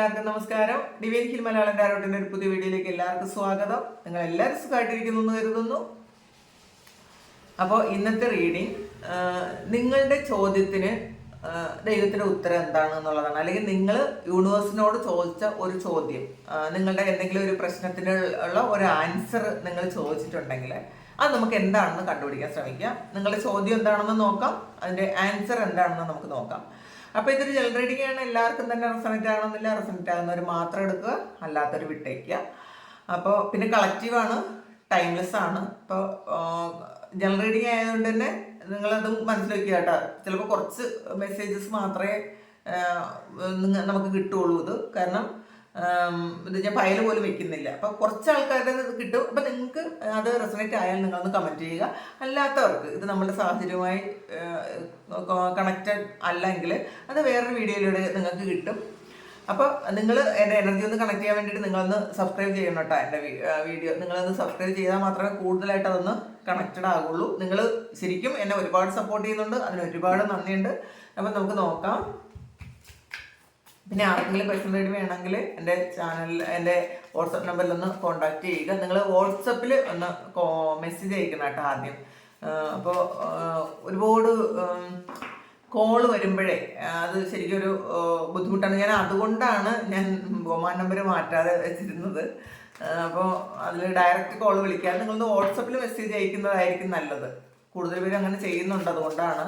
എല്ലാവർക്കും നമസ്കാരം. Divine hill Malayalam കാരോട്ടിന്റെ ഒരു പുതിയ വീഡിയോയിലേക്ക് എല്ലാവർക്കും സ്വാഗതം. നിങ്ങൾ എല്ലാവരും സുഖമായിട്ടിരിക്കുന്നു എന്ന് കരുതുന്നു. അപ്പോൾ ഇന്നത്തെ റീഡിങ് നിങ്ങളുടെ ചോദ്യത്തിന് ദൈവത്തിന്റെ ഉത്തരം എന്താണ് എന്നുള്ളതാണ്. അല്ലെങ്കിൽ നിങ്ങൾ യൂണിവേഴ്സിനോട് ചോദിച്ച ഒരു ചോദ്യം നിങ്ങളുടെ എന്തെങ്കിലും ഒരു പ്രശ്നത്തിന് ഉള്ള ഒരു ആൻസർ നിങ്ങൾ ചോദിച്ചിട്ടുണ്ടെങ്കിൽ അത് നമുക്ക് എന്താണെന്ന് കണ്ടുപിടിക്കാൻ ശ്രമിക്കാം. നിങ്ങളുടെ ചോദ്യം എന്താണെന്ന് നോക്കാം. അതിന്റെ ആൻസർ എന്താണെന്ന് നമുക്ക് നോക്കാം. അപ്പൊ ഇതൊരു ജനറൽ റീഡിംഗ് ആണ്. എല്ലാവർക്കും തന്നെ റെസണറ്റ് ആകണമെന്നില്ല റെസണറ്റ് ആകുന്നവർ മാത്രം എടുക്കുക. അല്ലാത്തവർ വിട്ടേക്കുക. അപ്പോൾ പിന്നെ കളക്റ്റീവ് ആണ്. ടൈംലെസ് ആണ്. അപ്പോൾ ജനറൽ റീഡിംഗ് ആയതുകൊണ്ട് തന്നെ നിങ്ങളതും മനസ്സിലാക്കുക കേട്ടോ. ചിലപ്പോൾ കുറച്ച് മെസ്സേജസ് മാത്രമേ നമുക്ക് കിട്ടുള്ളൂ ഇത്. കാരണം ഞാൻ പയൽ പോലും വെക്കുന്നില്ല. അപ്പോൾ കുറച്ച് ആൾക്കാരുടെ ഇത് കിട്ടും. അപ്പോൾ നിങ്ങൾക്ക് അത് റെസണേറ്റ് ആയാൽ നിങ്ങൾ ഒന്ന് കമന്റ് ചെയ്യുക. അല്ലാത്തവർക്ക് ഇത് നമ്മുടെ സാഹചര്യവുമായി കണക്റ്റഡ് അല്ലെങ്കിൽ അത് വേറൊരു വീഡിയോയിലൂടെ നിങ്ങൾക്ക് കിട്ടും. അപ്പോൾ നിങ്ങൾ എന്റെ എനർജി ഒന്ന് കണക്ട് ചെയ്യാൻ വേണ്ടിയിട്ട് നിങ്ങളൊന്ന് സബ്സ്ക്രൈബ് ചെയ്യണം കേട്ടോ എന്റെ വീഡിയോ നിങ്ങളൊന്ന് സബ്സ്ക്രൈബ് ചെയ്താൽ മാത്രമേ കൂടുതലായിട്ട് അതൊന്ന് കണക്റ്റഡ് ആകുള്ളൂ. നിങ്ങൾ ശരിക്കും എന്നെ ഒരുപാട് സപ്പോർട്ട് ചെയ്യുന്നുണ്ട്. അതിന് ഒരുപാട് നന്ദിയുണ്ട്. അപ്പം നമുക്ക് നോക്കാം. പിന്നെ ആർക്കെങ്കിലും പേഴ്സണൽ ഐഡി വേണമെങ്കിൽ എന്റെ ചാനൽ എന്റെ വാട്സപ്പ് നമ്പറിൽ ഒന്ന് കോൺടാക്ട് ചെയ്യുക. നിങ്ങൾ വാട്സപ്പിൽ ഒന്ന് മെസ്സേജ് അയക്കണം കേട്ടോ ആദ്യം. അപ്പോൾ ഒരുപാട് കോൾ വരുമ്പോഴേ അത് ശരിക്കും ഒരു ബുദ്ധിമുട്ടാണ്. ഞാൻ അതുകൊണ്ടാണ് ഞാൻ ബൊമാൻ നമ്പർ മാറ്റാതെ വെച്ചിരുന്നത്. അപ്പോൾ അതിൽ ഡയറക്റ്റ് കോൾ വിളിക്കാതെ നിങ്ങളൊന്ന് വാട്സപ്പിൽ മെസ്സേജ് അയക്കുന്നതായിരിക്കും നല്ലത്. കൂടുതൽ പേര് അങ്ങനെ ചെയ്യുന്നുണ്ട് അതുകൊണ്ടാണ്.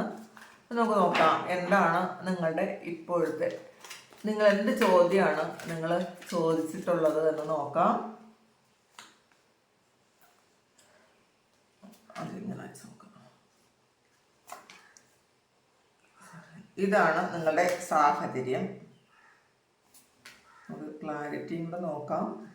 നമുക്ക് നോക്കാം. എന്താണ് നിങ്ങളുടെ ഇപ്പോഴത്തെ നിങ്ങൾ എന്ത് ചോദ്യമാണ് നിങ്ങൾ ചോദിച്ചിട്ടുള്ളത് എന്ന് നോക്കാം. ഇതാണ് നിങ്ങളുടെ സാഹചര്യം. നമുക്ക് ക്ലാരിറ്റിയും കൂടെ നോക്കാം.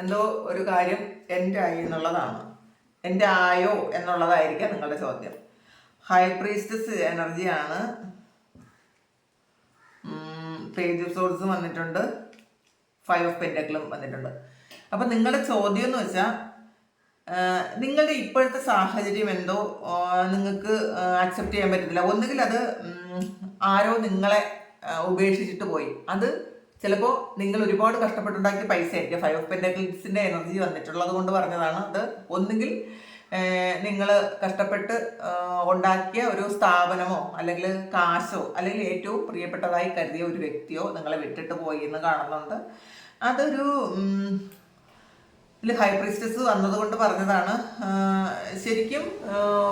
എന്തോ ഒരു കാര്യം എന്റെ ആയി എന്നുള്ളതാണ് എന്റെ ആയോ എന്നുള്ളതായിരിക്കാം നിങ്ങളുടെ ചോദ്യം. ഹൈ പ്രീസ്റ്റസ് എനർജിയാണ് പേജ് ഓഫ് സോഴ്സ് വന്നിട്ടുണ്ട്. ഫൈവ് ഓഫ് പെന്റക്കിളും വന്നിട്ടുണ്ട്. അപ്പം നിങ്ങളുടെ ചോദ്യം എന്ന് വെച്ചാൽ നിങ്ങളുടെ ഇപ്പോഴത്തെ സാഹചര്യം എന്തോ നിങ്ങൾക്ക് അക്സെപ്റ്റ് ചെയ്യാൻ പറ്റത്തില്ല. ഒന്നുകിൽ അത് ആരോ നിങ്ങളെ ഉപേക്ഷിച്ചിട്ട് പോയി. അത് ചിലപ്പോൾ നിങ്ങൾ ഒരുപാട് കഷ്ടപ്പെട്ടുണ്ടാക്കിയ പൈസ ആയിരിക്കും ഫൈവ് ഓഫ് പെന്റക്കിൾസിന്റെ എനർജി വന്നിട്ടുള്ളത് കൊണ്ട് പറഞ്ഞതാണ് അത്. ഒന്നുകിൽ നിങ്ങൾ കഷ്ടപ്പെട്ട് ഉണ്ടാക്കിയ ഒരു സ്ഥാപനമോ അല്ലെങ്കിൽ കാശോ അല്ലെങ്കിൽ ഏറ്റവും പ്രിയപ്പെട്ടതായി കരുതിയ ഒരു വ്യക്തിയോ നിങ്ങളെ വിട്ടിട്ട് പോയി എന്ന് കാണുന്നുണ്ട്. അതൊരു ഇതിൽ ഹൈ പ്രീസ്റ്റസ് വന്നതുകൊണ്ട് പറഞ്ഞതാണ്. ശരിക്കും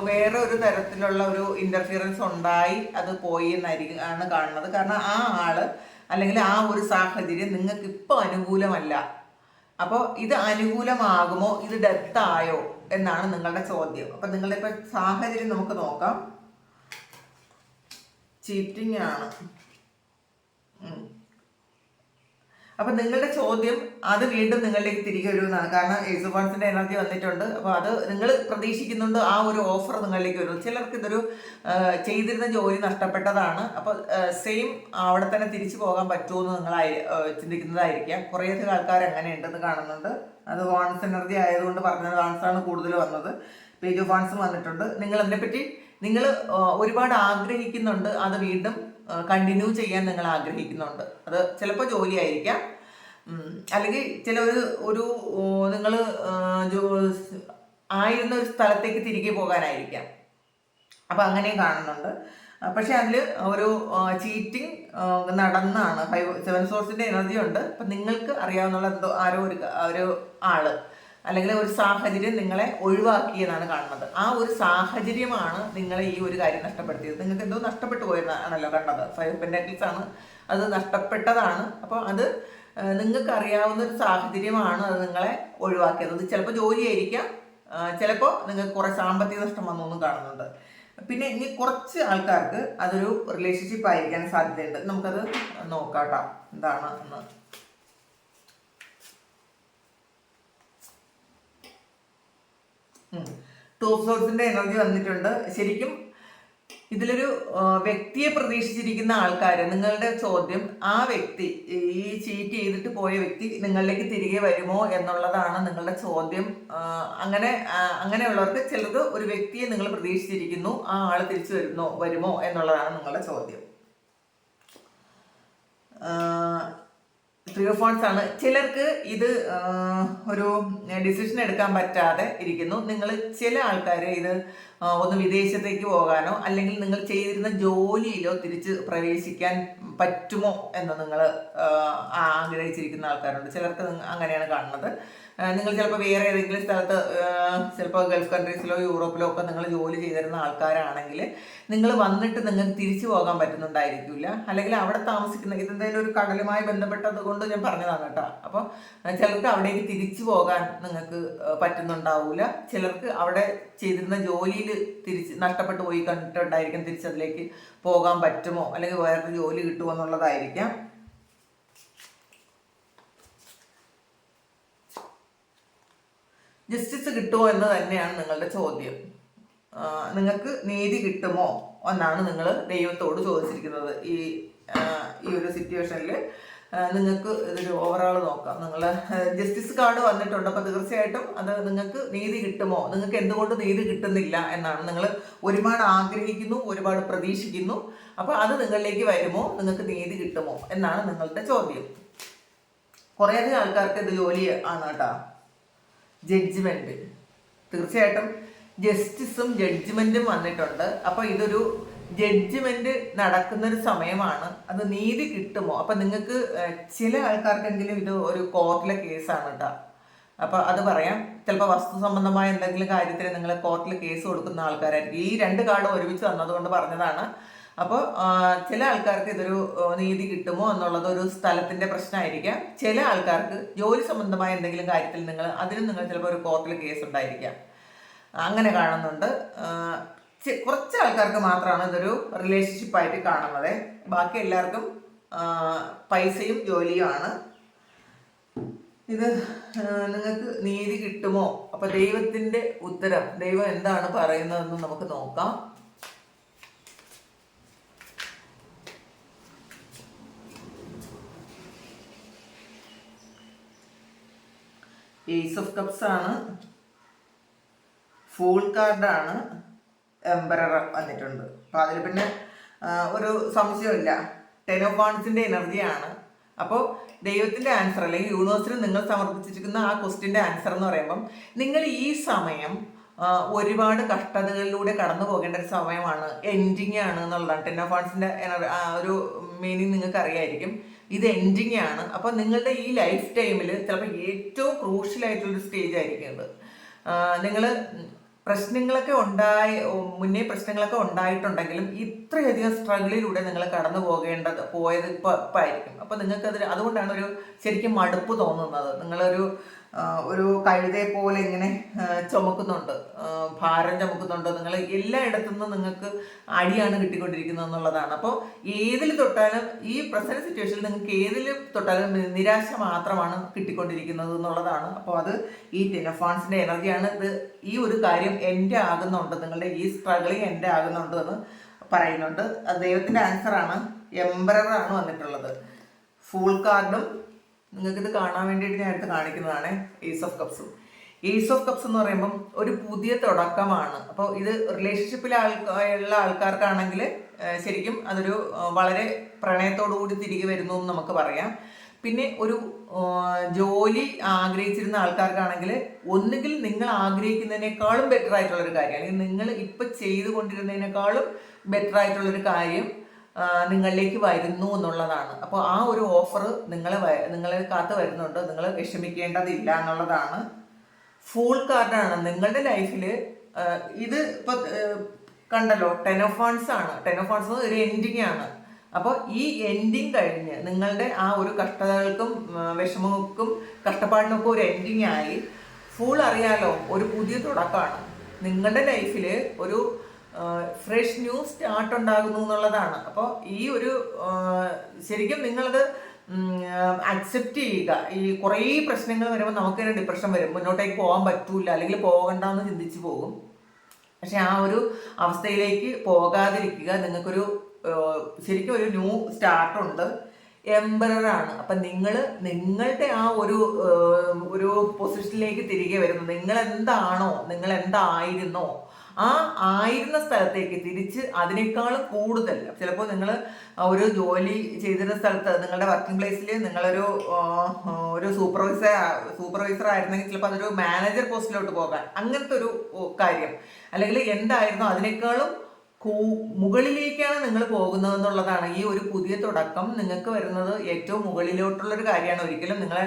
വേറെ ഒരു തരത്തിലുള്ള ഒരു ഇന്റർഫിയറൻസ് ഉണ്ടായി അത് പോയി എന്നായിരിക്കും ആണ് കാണുന്നത്. കാരണം ആ ആൾ അല്ലെങ്കിൽ ആ ഒരു സാഹചര്യം നിങ്ങൾക്ക് ഇപ്പോൾ അനുകൂലമല്ല. അപ്പോൾ ഇത് അനുകൂലമാകുമോ? ഇത് ഡെത്തായോ എന്നാണ് നിങ്ങളുടെ ചോദ്യം. അപ്പം നിങ്ങളുടെ ഇപ്പൊ സാഹചര്യം നമുക്ക് നോക്കാം. ചീറ്റിംഗ് ആണ്. അപ്പൊ നിങ്ങളുടെ ചോദ്യം അത് വീണ്ടും നിങ്ങളിലേക്ക് തിരികെ വരുമെന്നാണ് കാരണം യേസുബാൻസിന്റെ എനർജി വന്നിട്ടുണ്ട്. അപ്പൊ അത് നിങ്ങൾ പ്രതീക്ഷിക്കുന്നുണ്ട് ആ ഒരു ഓഫർ നിങ്ങളിലേക്ക് വരുന്നു. ചിലർക്ക് ഇതൊരു ചെയ്തിരുന്ന ജോലി നഷ്ടപ്പെട്ടതാണ്. അപ്പൊ സെയിം അവിടെ തന്നെ തിരിച്ചു പോകാൻ പറ്റുമെന്ന് നിങ്ങൾ ചിന്തിക്കുന്നതായിരിക്കാം. കുറേയധികം ആൾക്കാർ അങ്ങനെ ഉണ്ടെന്ന് കാണുന്നുണ്ട്. അത് വാൺസ് എനർജി ആയതുകൊണ്ട് പറഞ്ഞ ആണ് കൂടുതൽ വന്നത്. പേജ് ഓഫ് വാൺസും വന്നിട്ടുണ്ട്. നിങ്ങൾ അതിനെപ്പറ്റി നിങ്ങൾ ഒരുപാട് ആഗ്രഹിക്കുന്നുണ്ട്. അത് വീണ്ടും കണ്ടിന്യൂ ചെയ്യാൻ നിങ്ങൾ ആഗ്രഹിക്കുന്നുണ്ട്. അത് ചിലപ്പോൾ ജോലിയായിരിക്കാം. അല്ലെങ്കിൽ ചില ഒരു ഒരു നിങ്ങൾ ആയിരുന്ന ഒരു സ്ഥലത്തേക്ക് തിരികെ പോകാനായിരിക്കാം. അപ്പം അങ്ങനെയും കാണുന്നുണ്ട്. പക്ഷെ അതിൽ ഒരു ചീറ്റിംഗ് നടന്നാണ്. ഫൈവ് സെവൻ സോഴ്സിന്റെ എനർജി ഉണ്ട്. അപ്പം നിങ്ങൾക്ക് അറിയാവുന്ന എന്തോ ആരോ ഒരു ഒരു ആൾ. അല്ലെങ്കിൽ ഒരു സാഹചര്യം നിങ്ങളെ ഒഴിവാക്കിയെന്നാണ് കാണുന്നത്. ആ ഒരു സാഹചര്യമാണ് നിങ്ങളെ ഈ ഒരു കാര്യം നഷ്ടപ്പെടുത്തിയത്. നിങ്ങൾക്ക് എന്തോ നഷ്ടപ്പെട്ടു പോയെന്നാണല്ലോ കണ്ടത്. ഫൈവ് പെൻഡൻസ് ആണ്. അത് നഷ്ടപ്പെട്ടതാണ്. അപ്പോൾ അത് നിങ്ങൾക്ക് അറിയാവുന്ന ഒരു സാഹചര്യമാണ് അത് നിങ്ങളെ ഒഴിവാക്കിയത്. ചിലപ്പോൾ ജോലിയായിരിക്കാം. ചിലപ്പോൾ നിങ്ങൾക്ക് കുറേ സാമ്പത്തിക നഷ്ടം വന്നൊന്നും കാണുന്നുണ്ട്. പിന്നെ ഇനി കുറച്ച് ആൾക്കാർക്ക് അതൊരു റിലേഷൻഷിപ്പ് ആയിരിക്കാൻ സാധ്യതയുണ്ട്. നമുക്കത് നോക്കാം കേട്ടോ എന്താണ് എന്ന്. ടൂ സോഴ്സിന്റെ എനർജി വന്നിട്ടുണ്ട്. ശരിക്കും ഇതിലൊരു വ്യക്തിയെ പ്രതീക്ഷിച്ചിരിക്കുന്ന ആൾക്കാർ നിങ്ങളുടെ ചോദ്യം ആ വ്യക്തി ഈ ചീറ്റ് ചെയ്തിട്ട് പോയ വ്യക്തി നിങ്ങളിലേക്ക് തിരികെ വരുമോ എന്നുള്ളതാണ് നിങ്ങളുടെ ചോദ്യം. അങ്ങനെ അങ്ങനെയുള്ളവർക്ക് ചിലത് ഒരു വ്യക്തിയെ നിങ്ങൾ പ്രതീക്ഷിച്ചിരിക്കുന്നു ആ ആൾ തിരിച്ചു വരുന്നോ വരുമോ എന്നുള്ളതാണ് നിങ്ങളുടെ ചോദ്യം. ത്രീ ഓഫ് വൺസ് ആണ്. ചിലർക്ക് ഇത് ഒരു ഡിസിഷൻ എടുക്കാൻ പറ്റാതെ ഇരിക്കുന്നു. നിങ്ങൾ ചില ആൾക്കാർ ഇത് ഒന്ന് വിദേശത്തേക്ക് പോകാനോ അല്ലെങ്കിൽ നിങ്ങൾ ചെയ്തിരുന്ന ജോലിയിലോ തിരിച്ച് പ്രവേശിക്കാൻ പറ്റുമോ എന്ന് നിങ്ങൾ ആഗ്രഹിച്ചിരിക്കുന്ന ആൾക്കാരുണ്ട്. ചിലർക്ക് അങ്ങനെയാണ് കാണുന്നത്. നിങ്ങൾ ചിലപ്പോൾ വേറെ ഏതെങ്കിലും സ്ഥലത്ത് ചിലപ്പോൾ ഗൾഫ് കൺട്രീസിലോ യൂറോപ്പിലോ ഒക്കെ നിങ്ങൾ ജോലി ചെയ്തിരുന്ന ആൾക്കാരാണെങ്കിൽ നിങ്ങൾ വന്നിട്ട് നിങ്ങൾക്ക് തിരിച്ചു പോകാൻ പറ്റുന്നുണ്ടായിരിക്കില്ല. അല്ലെങ്കിൽ അവിടെ താമസിക്കുന്ന ഇതെന്തെങ്കിലും ഒരു കടലുമായി ബന്ധപ്പെട്ടത് കൊണ്ട് ഞാൻ പറഞ്ഞതാണ് കേട്ടോ. അപ്പോൾ ചിലർക്ക് അവിടേക്ക് തിരിച്ചു പോകാൻ നിങ്ങൾക്ക് പറ്റുന്നുണ്ടാവില്ല ചിലർക്ക് അവിടെ ചെയ്തിരുന്ന ജോലിയിൽ തിരിച്ച് നഷ്ടപ്പെട്ടു പോയി കണ്ടിട്ടുണ്ടായിരിക്കും തിരിച്ചതിലേക്ക് പോകാൻ പറ്റുമോ? അല്ലെങ്കിൽ വേറെ ജോലി കിട്ടുമോ എന്നുള്ളതായിരിക്കാം. ജസ്റ്റിസ് കിട്ടുമോ എന്ന് തന്നെയാണ് നിങ്ങളുടെ ചോദ്യം. നിങ്ങൾക്ക് നീതി കിട്ടുമോ എന്നാണ് നിങ്ങൾ ദൈവത്തോട് ചോദിച്ചിരിക്കുന്നത്. ഈ ഈ ഒരു സിറ്റുവേഷനിൽ നിങ്ങൾക്ക് ഇതൊരു ഓവറോൾ നോക്കാം. നിങ്ങൾ ജസ്റ്റിസ് കാർഡ് വന്നിട്ടുണ്ട് അപ്പോൾ തീർച്ചയായിട്ടും അത് നിങ്ങൾക്ക് നീതി കിട്ടുമോ? നിങ്ങൾക്ക് എന്തുകൊണ്ട് നീതി കിട്ടുന്നില്ല എന്നാണ് നിങ്ങൾ ഒരുപാട് ആഗ്രഹിക്കുന്നു ഒരുപാട് പ്രതീക്ഷിക്കുന്നു. അപ്പോൾ അത് നിങ്ങളിലേക്ക് വരുമോ? നിങ്ങൾക്ക് നീതി കിട്ടുമോ? എന്നാണ് നിങ്ങളുടെ ചോദ്യം. കുറേയധികം ആൾക്കാർക്ക് ഇത് ജോലി ആണ് കേട്ടോ. ജഡ്ജ്മെന്റ് തീർച്ചയായിട്ടും ജസ്റ്റിസും ജഡ്ജ്മെന്റും വന്നിട്ടുണ്ട്. അപ്പൊ ഇതൊരു ജഡ്ജ്മെന്റ് നടക്കുന്ന ഒരു സമയമാണ്. അത് നീതി കിട്ടുമോ? അപ്പൊ നിങ്ങൾക്ക് ചില ആൾക്കാർക്കെങ്കിലും ഇത് ഒരു കോർട്ടിലെ കേസാണ് കേട്ടോ അപ്പൊ അത് പറയാം. ചിലപ്പോൾ വസ്തു സംബന്ധമായ എന്തെങ്കിലും കാര്യത്തിന് നിങ്ങൾ കോർട്ടിൽ കേസ് കൊടുക്കുന്ന ആൾക്കാരായിരിക്കും. ഈ രണ്ട് കാർഡും ഒരുമിച്ച് വന്നതുകൊണ്ട് പറഞ്ഞതാണ്. അപ്പോൾ ചില ആൾക്കാർക്ക് ഇതൊരു നീതി കിട്ടുമോ എന്നുള്ളത് ഒരു സ്ഥലത്തിന്റെ പ്രശ്നമായിരിക്കാം. ചില ആൾക്കാർക്ക് ജോലി സംബന്ധമായ എന്തെങ്കിലും കാര്യത്തിൽ നിങ്ങൾ അതിനും നിങ്ങൾ ചിലപ്പോൾ ഒരു കോർട്ടിൽ കേസ് ഉണ്ടായിരിക്കാം. അങ്ങനെ കാണുന്നുണ്ട്. കുറച്ച് ആൾക്കാർക്ക് മാത്രമാണ് ഇതൊരു റിലേഷൻഷിപ്പായിട്ട് കാണുന്നത്. ബാക്കി എല്ലാവർക്കും പൈസയും ജോലിയുമാണ് ഇത് നിങ്ങൾക്ക് നീതി കിട്ടുമോ? അപ്പൊ ദൈവത്തിന്റെ ഉത്തരം ദൈവം എന്താണ് പറയുന്നതെന്ന് നമുക്ക് നോക്കാം. ഏസ് ഓഫ് കപ്സ് ആണ്. ഫൂൾ കാർഡാണ് എംബറർ വന്നിട്ടുണ്ട്. അപ്പൊ അതിൽ പിന്നെ ഒരു സംശയമില്ല ടെൻ ഓഫ് വാൺസിന്റെ എനർജിയാണ് അപ്പോൾ ദൈവത്തിന്റെ ആൻസർ അല്ലെങ്കിൽ യൂണിവേഴ്സിന് നിങ്ങൾ സമർപ്പിച്ചിരിക്കുന്ന ആ ക്വസ്റ്റിന്റെ ആൻസർ എന്ന് പറയുമ്പം നിങ്ങൾ ഈ സമയം ഒരുപാട് കഷ്ടതകളിലൂടെ കടന്നു പോകേണ്ട ഒരു സമയമാണ്. എൻഡിങ് ആണ് എന്നുള്ളതാണ്. ടെൻ ഓഫ് വാൺസിന്റെ ഒരു മീനിങ് നിങ്ങൾക്ക് അറിയായിരിക്കും. ഇത് എൻഡിങ് ആണ്. അപ്പോൾ നിങ്ങളുടെ ഈ ലൈഫ് ടൈമിൽ ചിലപ്പോൾ ഏറ്റവും ഒരു സ്റ്റേജ് ആയിരിക്കും ഇത് നിങ്ങൾ പ്രശ്നങ്ങളൊക്കെ ഉണ്ടായി മുന്നേ പ്രശ്നങ്ങളൊക്കെ ഉണ്ടായിട്ടുണ്ടെങ്കിലും ഇത്രയധികം സ്ട്രഗിളിലൂടെ നിങ്ങൾ കടന്നു പോകേണ്ടത് പോയത് ഇപ്പം ഇപ്പം ആയിരിക്കും അപ്പോൾ നിങ്ങൾക്ക് അതിൽ അതുകൊണ്ടാണ് ഒരു ശരിക്കും മടുപ്പ് തോന്നുന്നത്. നിങ്ങളൊരു ഒരു കഴുതയെ പോലെ ഇങ്ങനെ ചുമക്കുന്നുണ്ട്. ഭാരം ചുമക്കുന്നുണ്ട്. നിങ്ങൾ എല്ലായിടത്തു നിന്നും നിങ്ങൾക്ക് അടിയാണ് കിട്ടിക്കൊണ്ടിരിക്കുന്നത് എന്നുള്ളതാണ്. അപ്പോൾ ഏതിൽ തൊട്ടാലും ഈ പ്രസന്റ് സിറ്റുവേഷനിൽ നിങ്ങൾക്ക് ഏതിൽ തൊട്ടാലും നിരാശ മാത്രമാണ് കിട്ടിക്കൊണ്ടിരിക്കുന്നത് എന്നുള്ളതാണ്. അപ്പോൾ അത് ഈ ടെലഫോൺസിന്റെ എനർജിയാണ്. ഇത് ഈ ഒരു കാര്യം എന്റെ ആകുന്നുണ്ട്. നിങ്ങളുടെ ഈ സ്ട്രഗിളിങ് എന്റെ ആകുന്നുണ്ട് എന്ന് പറയുന്നുണ്ട്. ആണ്. എംബറർ ആണ് വന്നിട്ടുള്ളത്. ഫുൾ കാർഡും നിങ്ങൾക്ക് ഇത് കാണാൻ വേണ്ടിയിട്ട് ഞാൻ എടുത്ത് കാണിക്കുന്നതാണ് ace of cups ace of cups എന്ന് പറയുമ്പം ഒരു പുതിയ തുടക്കമാണ്. അപ്പോൾ ഇത് റിലേഷൻഷിപ്പിൽ ഉള്ള ആൾക്കാർക്കാണെങ്കിൽ ശരിക്കും അതൊരു വളരെ പ്രണയത്തോടു കൂടി തിരികെ വരുന്നു എന്ന് നമുക്ക് പറയാം. പിന്നെ ഒരു ജോലി ആഗ്രഹിച്ചിരുന്ന ആൾക്കാർക്കാണെങ്കിൽ ഒന്നുകിൽ നിങ്ങൾ ആഗ്രഹിക്കുന്നതിനേക്കാളും ബെറ്റർ ആയിട്ടുള്ളൊരു കാര്യം അല്ലെങ്കിൽ നിങ്ങൾ ഇപ്പം ചെയ്തുകൊണ്ടിരുന്നതിനേക്കാളും ബെറ്റർ ആയിട്ടുള്ളൊരു കാര്യം നിങ്ങളിലേക്ക് വരുന്നു എന്നുള്ളതാണ്. അപ്പോൾ ആ ഒരു ഓഫർ നിങ്ങളെ നിങ്ങളെ കാത്ത് വരുന്നുണ്ട്. നിങ്ങൾ വിഷമിക്കേണ്ടതില്ല എന്നുള്ളതാണ്. ഫുൾ കാർഡാണ് നിങ്ങളുടെ ലൈഫിൽ ഇത് ഇപ്പോൾ കണ്ടല്ലോ ടെൻ ഓഫ് ഫണ്ട്സ് ആണ്. ടെൻ ഓഫ് ഫണ്ട്സ് ഒരു എൻഡിങ് ആണ്. അപ്പോൾ ഈ എൻഡിങ് കഴിഞ്ഞ് നിങ്ങളുടെ ആ ഒരു കഷ്ടതകൾക്കും വിഷമങ്ങൾക്കും കഷ്ടപ്പാടിനൊക്കെ ഒരു എൻഡിങ് ആയി. ഫുൾ അറിയാലോ ഒരു പുതിയ തുടക്കമാണ്. നിങ്ങളുടെ ലൈഫിൽ ഒരു ഫ്രഷ് ന്യൂ സ്റ്റാർട്ട് ഉണ്ടാകുന്നു എന്നുള്ളതാണ്. അപ്പോൾ ഈ ഒരു ശരിക്കും നിങ്ങളത് അക്സെപ്റ്റ് ചെയ്യുക. ഈ കുറേ പ്രശ്നങ്ങൾ വരുമ്പോൾ നമുക്ക് തന്നെ ഡിപ്രഷൻ വരും. മുന്നോട്ടേക്ക് പോകാൻ പറ്റൂല അല്ലെങ്കിൽ പോകണ്ടെന്ന് ചിന്തിച്ചു പോകും. പക്ഷെ ആ ഒരു അവസ്ഥയിലേക്ക് പോകാതിരിക്കുക നിങ്ങൾക്കൊരു ശരിക്കും ഒരു ന്യൂ സ്റ്റാർട്ടുണ്ട് ആണ്. അപ്പൊ നിങ്ങൾ നിങ്ങളുടെ ആ ഒരു ഒരു പൊസിഷനിലേക്ക് തിരികെ വരുന്നു. നിങ്ങൾ എന്താണോ നിങ്ങൾ എന്തായിരുന്നോ ആ ആയിരുന്ന സ്ഥലത്തേക്ക് തിരിച്ച് അതിനേക്കാൾ കൂടുതൽ. ചിലപ്പോൾ നിങ്ങൾ ഒരു ജോലി ചെയ്തിരുന്ന സ്ഥലത്ത് നിങ്ങളുടെ വർക്കിംഗ് പ്ലേസിൽ നിങ്ങളൊരു ഒരു സൂപ്പർവൈസർ സൂപ്പർവൈസർ ആയിരുന്നെങ്കിൽ ചിലപ്പോൾ അതൊരു മാനേജർ പോസ്റ്റിലോട്ട് പോകാൻ. അങ്ങനത്തെ ഒരു കാര്യം. അല്ലെങ്കിൽ എന്തായിരുന്നു അതിനേക്കാളും കൂ- മുകളിലേക്കാണ് നിങ്ങൾ പോകുന്നത് എന്നുള്ളതാണ് ഈ ഒരു പുതിയ തുടക്കം. നിങ്ങൾക്ക് വരുന്നത് ഏറ്റവും മുകളിലോട്ടുള്ളൊരു കാര്യമാണ് ഒരിക്കലും നിങ്ങളെ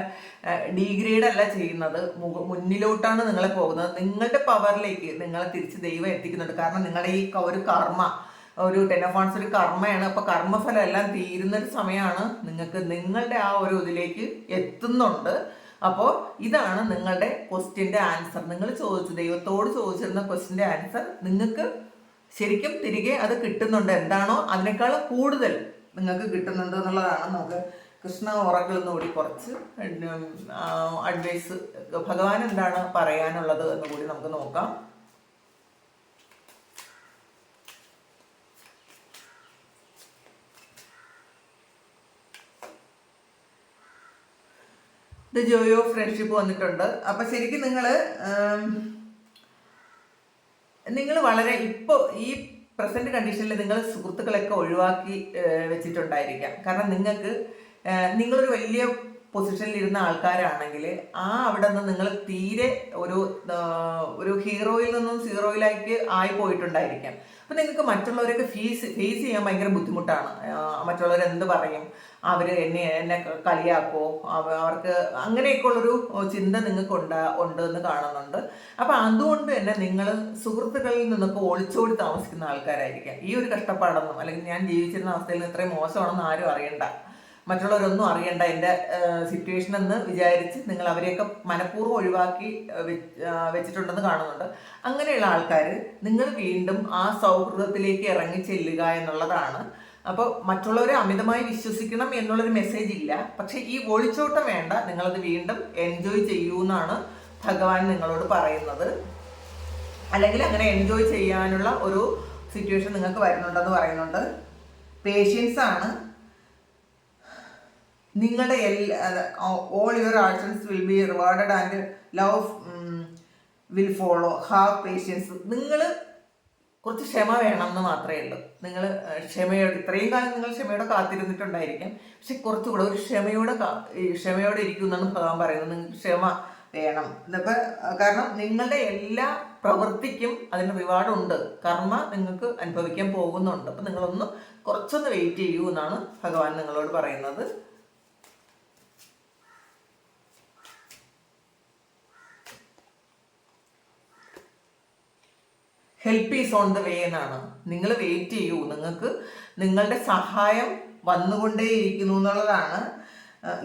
ഡീഗ്രേഡ് അല്ല ചെയ്യുന്നത്. മുന്നിലോട്ടാണ് നിങ്ങളെ പോകുന്നത്. നിങ്ങളുടെ പവറിലേക്ക് നിങ്ങളെ തിരിച്ച് ദൈവം എത്തിക്കുന്നുണ്ട്. കാരണം നിങ്ങളുടെ ഈ ഒരു കർമ്മ ഒരു ടെലഫോൺസ് ഒരു കർമ്മയാണ്. അപ്പൊ കർമ്മഫലം എല്ലാം തീരുന്ന ഒരു സമയമാണ് നിങ്ങൾക്ക് നിങ്ങളുടെ ആ ഒരു ഇതിലേക്ക് എത്തുന്നുണ്ട്. അപ്പോൾ ഇതാണ് നിങ്ങളുടെ ക്വസ്റ്റ്യന്റെ ആൻസർ. നിങ്ങൾ ചോദിച്ചു ദൈവത്തോട് ചോദിച്ചിരുന്ന ക്വസ്റ്റ്യന്റെ ആൻസർ നിങ്ങൾക്ക് ശരിക്കും തിരികെ അത് കിട്ടുന്നുണ്ട്. എന്താണോ അതിനേക്കാൾ കൂടുതൽ നിങ്ങൾക്ക് കിട്ടുന്നുണ്ട് എന്നുള്ളതാണ് നമുക്ക് കൃഷ്ണ ഓറക്കിൽ കൂടി കുറച്ച് അഡ്വൈസ് ഭഗവാൻ എന്താണ് പറയാനുള്ളത് എന്ന് കൂടി നമുക്ക് നോക്കാം. ജോയ് ഫ്രണ്ട്ഷിപ്പ് വന്നിട്ടുണ്ട്. അപ്പൊ ശരിക്കും നിങ്ങൾ നിങ്ങൾ വളരെ ഇപ്പോൾ ഈ പ്രസന്റ് കണ്ടീഷനിൽ നിങ്ങൾ സുഹൃത്തുക്കളൊക്കെ ഒഴിവാക്കി വെച്ചിട്ടുണ്ടായിരിക്കാം. കാരണം നിങ്ങൾക്ക് നിങ്ങളൊരു വലിയ പൊസിഷനിൽ ഇരുന്ന ആൾക്കാരാണെങ്കിൽ ആ അവിടെ നിന്ന് നിങ്ങൾ തീരെ ഒരു ഒരു ഹീറോയിൽ നിന്നും സീറോയിലേക്ക് ആയി പോയിട്ടുണ്ടായിരിക്കാം. അപ്പൊ നിങ്ങൾക്ക് മറ്റുള്ളവരൊക്കെ ഫീസ് ഫേസ് ചെയ്യാൻ ഭയങ്കര ബുദ്ധിമുട്ടാണ്. മറ്റുള്ളവർ എന്ത് പറയും? അവർ എന്നെ എന്നെ കളിയാക്കോ? അവർക്ക് അങ്ങനെയൊക്കെ ഉള്ളൊരു ചിന്ത നിങ്ങൾക്ക് ഉണ്ട് ഉണ്ട് എന്ന് കാണുന്നുണ്ട്. അപ്പൊ അതുകൊണ്ട് തന്നെ നിങ്ങൾ സുഹൃത്തുക്കളിൽ നിന്നൊക്കെ ഒളിച്ചോടി താമസിക്കുന്ന ആൾക്കാരായിരിക്കാം. ഈ ഒരു കഷ്ടപ്പാടൊന്നും അല്ലെങ്കിൽ ഞാൻ ജീവിച്ചിരുന്ന അവസ്ഥയിൽ നിന്ന് ഇത്രയും മോശമാണെന്ന് ആരും അറിയണ്ട. മറ്റുള്ളവരൊന്നും അറിയണ്ട എന്റെ സിറ്റുവേഷൻ എന്ന് വിചാരിച്ച് നിങ്ങൾ അവരെയൊക്കെ മനഃപൂർവം ഒഴിവാക്കി വെച്ചിട്ടുണ്ടെന്ന് കാണുന്നുണ്ട്. അങ്ങനെയുള്ള ആൾക്കാർ നിങ്ങൾ വീണ്ടും ആ സൗഹൃദത്തിലേക്ക് ഇറങ്ങി ചെല്ലുക എന്നുള്ളതാണ്. അപ്പോൾ മറ്റുള്ളവരെ അമിതമായി വിശ്വസിക്കണം എന്നുള്ളൊരു മെസ്സേജ് ഇല്ല. പക്ഷേ ഈ ഒളിച്ചോട്ടം വേണ്ട നിങ്ങളത് വീണ്ടും എൻജോയ് ചെയ്യൂ എന്നാണ് ഭഗവാൻ നിങ്ങളോട് പറയുന്നത്. അല്ലെങ്കിൽ അങ്ങനെ എൻജോയ് ചെയ്യാനുള്ള ഒരു സിറ്റുവേഷൻ നിങ്ങൾക്ക് വരുന്നുണ്ടെന്ന് പറയുന്നുണ്ട്. പേഷ്യൻസ് ആണ്. നിങ്ങളുടെ all your actions will be rewarded and love will follow have patience നിങ്ങൾ കുറച്ച് ക്ഷമ വേണം എന്ന് മാത്രമേ ഉള്ളൂ. നിങ്ങൾ ക്ഷമയോട് ഇത്രയും കാലം നിങ്ങൾ ക്ഷമയോടെ കാത്തിരുന്നിട്ടുണ്ടായിരിക്കാം. പക്ഷെ കുറച്ചുകൂടെ ഒരു ക്ഷമയോടെ ക്ഷമയോടെ ഇരിക്കുമെന്നാണ് ഭഗവാൻ പറയുന്നത്. നിങ്ങൾക്ക് ക്ഷമ വേണം. എന്നിപ്പോൾ കാരണം നിങ്ങളുടെ എല്ലാ പ്രവൃത്തിക്കും അതിന് റിവാർഡ് ഉണ്ട്. കർമ്മ നിങ്ങൾക്ക് അനുഭവിക്കാൻ പോകുന്നുണ്ട്. അപ്പം നിങ്ങളൊന്ന് കുറച്ചൊന്ന് വെയിറ്റ് ചെയ്യൂ എന്നാണ് ഭഗവാൻ നിങ്ങളോട് പറയുന്നത്. Help is on the way എന്നാണ്. നിങ്ങൾ വെയിറ്റ് ചെയ്യൂ. നിങ്ങൾക്ക് നിങ്ങളുടെ സഹായം വന്നുകൊണ്ടേയിരിക്കുന്നു എന്നുള്ളതാണ്.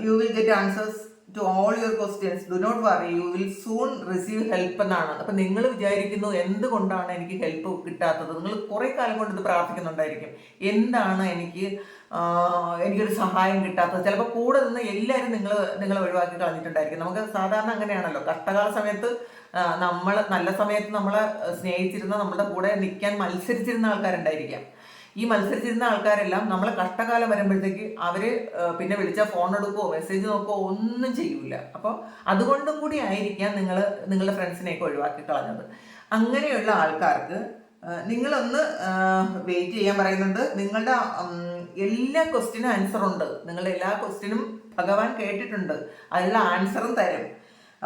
You will get answers to all your questions do not worry you will soon receive help എന്നാണ്. അപ്പം നിങ്ങൾ വിചാരിക്കുന്നു എന്തുകൊണ്ടാണ് എനിക്ക് ഹെൽപ്പ് കിട്ടാത്തത്? നിങ്ങൾ കുറേ കാലം കൊണ്ട് ഇത് പ്രാർത്ഥിക്കുന്നുണ്ടായിരിക്കും. എന്താണ് എനിക്ക് എനിക്കൊരു സഹായം കിട്ടാത്തത്? ചിലപ്പോൾ കൂടെ നിന്ന് എല്ലാവരും നിങ്ങൾ നിങ്ങളെ ഒഴിവാക്കി കളഞ്ഞിട്ടുണ്ടായിരിക്കും. നമുക്ക് സാധാരണ അങ്ങനെയാണല്ലോ. കഷ്ടകാല സമയത്ത് നമ്മൾ നല്ല സമയത്ത് നമ്മളെ സ്നേഹിച്ചിരുന്ന നമ്മുടെ കൂടെ നിൽക്കാൻ മത്സരിച്ചിരുന്ന ആൾക്കാരുണ്ടായിരിക്കാം. ഈ മത്സരിച്ചിരുന്ന ആൾക്കാരെല്ലാം നമ്മളെ കഷ്ടകാലം വരുമ്പോഴത്തേക്ക് അവർ ആ, പിന്നെ വിളിച്ചാൽ ഫോൺ എടുക്കുവോ മെസ്സേജ് നോക്കുവോ ഒന്നും ചെയ്യൂല. അപ്പോൾ അതുകൊണ്ടും കൂടി ആയിരിക്കാം നിങ്ങൾ നിങ്ങളുടെ ഫ്രണ്ട്സിനെയൊക്കെ ഒഴിവാക്കി കളഞ്ഞത്. അങ്ങനെയുള്ള ആൾക്കാർക്ക് നിങ്ങളൊന്ന് വെയിറ്റ് ചെയ്യാൻ പറയുന്നുണ്ട്. നിങ്ങളുടെ എല്ലാ ക്വസ്റ്റിനും ആൻസർ ഉണ്ട്. നിങ്ങളുടെ എല്ലാ ക്വസ്റ്റിനും ഭഗവാൻ കേട്ടിട്ടുണ്ട്. അതിനുള്ള ആൻസറും തരും.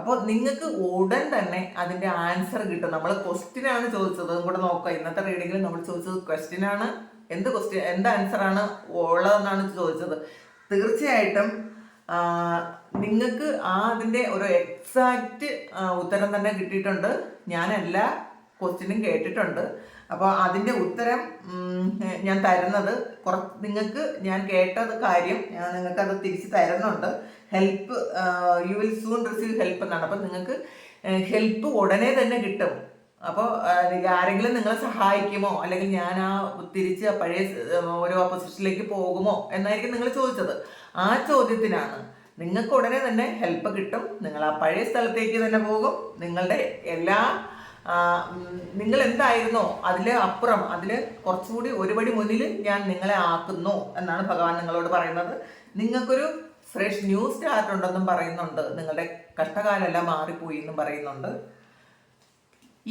അപ്പോൾ നിങ്ങൾക്ക് ഉടൻ തന്നെ അതിന്റെ ആൻസർ കിട്ടും. നമ്മൾ ക്വസ്റ്റ്യൻ ആണ് ചോദിച്ചത്. കൂടെ നോക്കുക ഇന്നത്തെ റീഡിങ്ങിൽ നമ്മൾ ചോദിച്ചത് ക്വസ്റ്റ്യൻ ആണ്. എന്ത് ക്വസ്റ്റ്യൻ എന്ത് ആൻസർ ആണ് ഉള്ളതെന്നാണ് ചോദിച്ചത്. തീർച്ചയായിട്ടും നിങ്ങൾക്ക് ആ അതിന്റെ ഒരു എക്സാക്റ്റ് ഉത്തരം തന്നെ കിട്ടിയിട്ടുണ്ട്. ഞാൻ എല്ലാ ക്വസ്റ്റ്യനും കേട്ടിട്ടുണ്ട്. അപ്പോൾ അതിന്റെ ഉത്തരം ഞാൻ തരുന്നത് കുറ നിങ്ങൾക്ക് ഞാൻ കേട്ടത് കാര്യം ഞാൻ നിങ്ങൾക്ക് അത് തിരിച്ച് തരുന്നുണ്ട്. Help you will soon receive help എന്നാണ്. അപ്പം നിങ്ങൾക്ക് ഹെൽപ്പ് ഉടനെ തന്നെ കിട്ടും. അപ്പോൾ ആരെങ്കിലും നിങ്ങളെ സഹായിക്കുമോ? അല്ലെങ്കിൽ ഞാൻ ആ തിരിച്ച് പഴയ ഓരോ പൊസിഷനിലേക്ക് പോകുമോ? എന്നായിരിക്കും നിങ്ങൾ ചോദിച്ചത്. ആ ചോദ്യത്തിനാണ്. നിങ്ങൾക്ക് ഉടനെ തന്നെ ഹെൽപ്പ് കിട്ടും. നിങ്ങൾ ആ പഴയ സ്ഥലത്തേക്ക് തന്നെ പോകും. നിങ്ങളുടെ എല്ലാ നിങ്ങൾ എന്തായിരുന്നോ? അതിലെ അപ്പുറം അതിൽ കുറച്ചുകൂടി ഒരുപടി മുന്നിൽ ഞാൻ നിങ്ങളെ ആക്കുന്നു എന്നാണ് ഭഗവാൻ നിങ്ങളോട് പറയുന്നത്. നിങ്ങൾക്കൊരു ഫ്രഷ് ന്യൂ സ്റ്റാർട്ട് ഉണ്ടെന്നും പറയുന്നുണ്ട്. നിങ്ങളുടെ കഷ്ടകാലമെല്ലാം മാറിപ്പോയി എന്നും പറയുന്നുണ്ട്.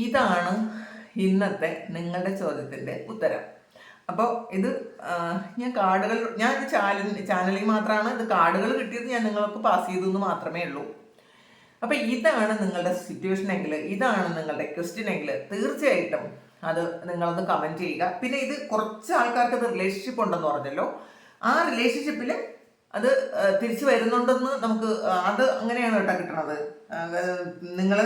ഇതാണ് ഇന്നത്തെ നിങ്ങളുടെ ചോദ്യത്തിന്റെ ഉത്തരം. അപ്പോൾ ഇത് ഞാൻ കാർഡുകൾ ഞാൻ ഇത് ചാനൽ ചാനലിൽ മാത്രമാണ് ഇത് കാർഡുകൾ കിട്ടിയത് ഞാൻ നിങ്ങൾക്ക് പാസ് ചെയ്തു എന്ന് മാത്രമേ ഉള്ളൂ. അപ്പോൾ ഇതാണ് നിങ്ങളുടെ സിറ്റുവേഷൻ എങ്കിൽ ഇതാണ് നിങ്ങളുടെ ക്വസ്റ്റ്യൻ എങ്കിൽ തീർച്ചയായിട്ടും അത് നിങ്ങളൊന്ന് കമന്റ് ചെയ്യുക. പിന്നെ ഇത് കുറച്ച് ആൾക്കാർക്ക് ഇത് റിലേഷൻഷിപ്പ് ഉണ്ടെന്ന് പറഞ്ഞല്ലോ. ആ റിലേഷൻഷിപ്പിൽ അത് തിരിച്ചു വരുന്നുണ്ടെന്ന് നമുക്ക് അത് അങ്ങനെയാണ് കേട്ടോ കിട്ടണത്. നിങ്ങൾ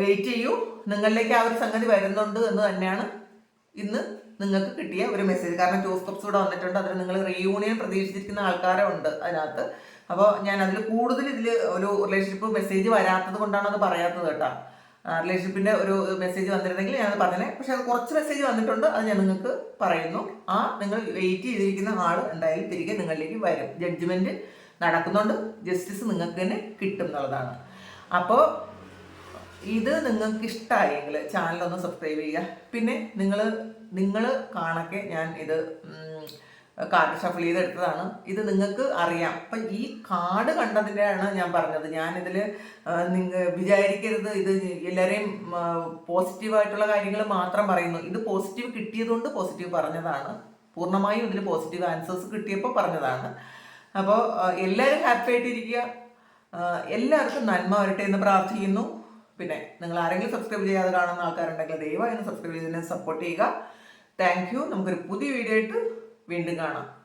വെയിറ്റ് ചെയ്യൂ. നിങ്ങളിലേക്ക് ആ ഒരു സംഗതി വരുന്നുണ്ട് എന്ന് തന്നെയാണ് ഇന്ന് നിങ്ങൾക്ക് കിട്ടിയ ഒരു മെസ്സേജ്. കാരണം ജോസ് കപ്സ് കൂടെ വന്നിട്ടുണ്ട്. അതിൽ നിങ്ങൾ റീയൂണിയൻ പ്രതീക്ഷിച്ചിരിക്കുന്ന ആൾക്കാരെ ഉണ്ട് അതിനകത്ത്. അപ്പോൾ ഞാൻ അതിൽ കൂടുതൽ ഇതിൽ ഒരു റിലേഷൻഷിപ്പ് മെസ്സേജ് വരാത്തത് കൊണ്ടാണ് അത് പറയാത്തത് കേട്ടോ. റിലേഷൻഷിപ്പിന്റെ ഒരു മെസ്സേജ് വന്നിരുന്നെങ്കിൽ ഞാനത് പറഞ്ഞേ പക്ഷെ അത് കുറച്ച് മെസ്സേജ് വന്നിട്ടുണ്ട് അത് ഞാൻ നിങ്ങൾക്ക് പറയുന്നു. ആ നിങ്ങൾ വെയിറ്റ് ചെയ്തിരിക്കുന്ന ആൾ എന്തായാലും തിരികെ നിങ്ങളിലേക്ക് വരും. ജഡ്ജ്മെന്റ് നടക്കുന്നുണ്ട് ജസ്റ്റിസ് നിങ്ങൾക്ക് തന്നെ കിട്ടും എന്നുള്ളതാണ്. അപ്പോൾ ഇത് നിങ്ങൾക്ക് ഇഷ്ടമായെങ്കിൽ ചാനലൊന്ന് സബ്സ്ക്രൈബ് ചെയ്യുക. പിന്നെ നിങ്ങൾ നിങ്ങൾ കാണക്കെ ഞാൻ ഇത് കാർഡ് ഷഫിൾ ചെയ്തെടുത്തതാണ്. ഇത് നിങ്ങൾക്ക് അറിയാം. അപ്പം ഈ കാർഡ് കണ്ടതിന്റെയാണ് ഞാൻ പറഞ്ഞത്. ഞാനിതിൽ നിങ്ങൾ വിചാരിക്കരുത്. ഇത് എല്ലാവരെയും പോസിറ്റീവായിട്ടുള്ള കാര്യങ്ങൾ മാത്രം പറയുന്നു. ഇത് പോസിറ്റീവ് കിട്ടിയതുകൊണ്ട് പോസിറ്റീവ് പറഞ്ഞതാണ്. പൂർണമായും ഇതിൽ പോസിറ്റീവ് ആൻസേഴ്സ് കിട്ടിയപ്പോൾ പറഞ്ഞതാണ്. അപ്പോൾ എല്ലാവരും ഹാപ്പി ആയിട്ടിരിക്കുക. എല്ലാവർക്കും നന്മ വരട്ടെ എന്ന് പ്രാർത്ഥിക്കുന്നു. പിന്നെ നിങ്ങൾ ആരെങ്കിലും സബ്സ്ക്രൈബ് ചെയ്യാതെ കാണുന്ന ആൾക്കാരുണ്ടെങ്കിൽ ദയവായി സബ്സ്ക്രൈബ് ചെയ്തതിനെ സപ്പോർട്ട് ചെയ്യുക. Thank you. നമുക്കൊരു പുതിയ വീഡിയോ ആയിട്ട് വീണ്ടും കാണാം.